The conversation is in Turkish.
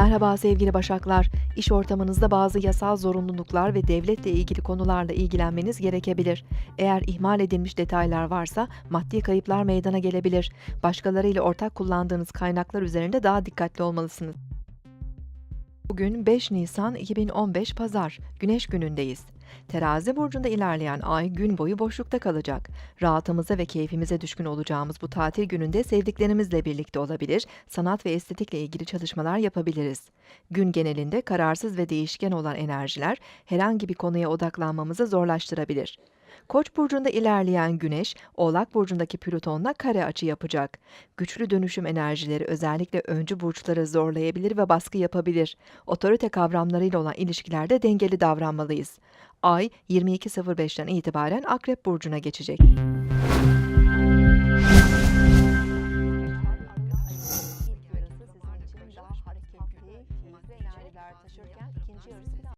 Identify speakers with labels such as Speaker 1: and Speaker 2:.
Speaker 1: Merhaba sevgili Başaklar. İş ortamınızda bazı yasal zorunluluklar ve devletle ilgili konularla ilgilenmeniz gerekebilir. Eğer ihmal edilmiş detaylar varsa maddi kayıplar meydana gelebilir. Başkalarıyla ortak kullandığınız kaynaklar üzerinde daha dikkatli olmalısınız. Bugün 5 Nisan 2015 Pazar, Güneş günündeyiz. Terazi burcunda ilerleyen ay gün boyu boşlukta kalacak. Rahatımıza ve keyfimize düşkün olacağımız bu tatil gününde sevdiklerimizle birlikte olabilir, sanat ve estetikle ilgili çalışmalar yapabiliriz. Gün genelinde kararsız ve değişken olan enerjiler herhangi bir konuya odaklanmamızı zorlaştırabilir. Koç burcunda ilerleyen Güneş, Oğlak burcundaki Plüton'la kare açı yapacak. Güçlü dönüşüm enerjileri özellikle öncü burçları zorlayabilir ve baskı yapabilir. Otorite kavramlarıyla olan ilişkilerde dengeli davranmalıyız. Ay 22.05'ten itibaren Akrep burcuna geçecek.